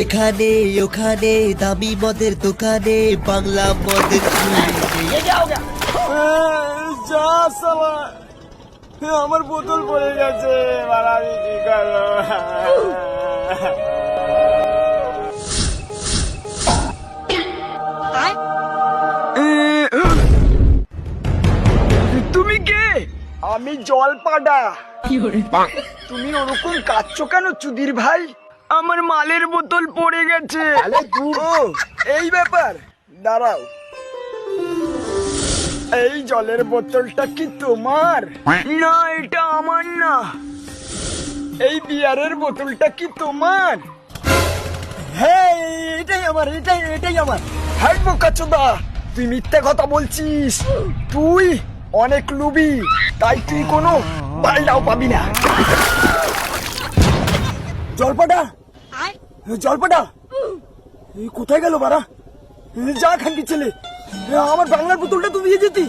এখানে ওখানে দামি মদের দোকানে বাংলা মদের যা সালা। আমার বোতল পড়ে গেছে আমি কি করব? তুমি কে? আমি জলপাডা তুমি ওরকম কাচ্ছ কেন চুদির ভাই? আমার মালের বোতল পড়ে গেছে। এই ব্যাপার। দাঁড়াও। এই জলের বোতলটা কি তোমার? না এটা আমার না। এই বিয়ারের বোতলটা কি তোমার? হ্যাঁ এটাই আমার এটাই এটাই আমার। হ্যাঁ বোকাচোদা তুই মিথ্যে কথা বলছিস। তুই অনেক লুবি তাই তুই কোনো বালটাও পাবি না। জলপাটা? জলপাটা? এই কোথায় গেল বারা যা খানকি ছেলে। আমার বাংলার পুতুলটা তুমি দিয়ে যেতি।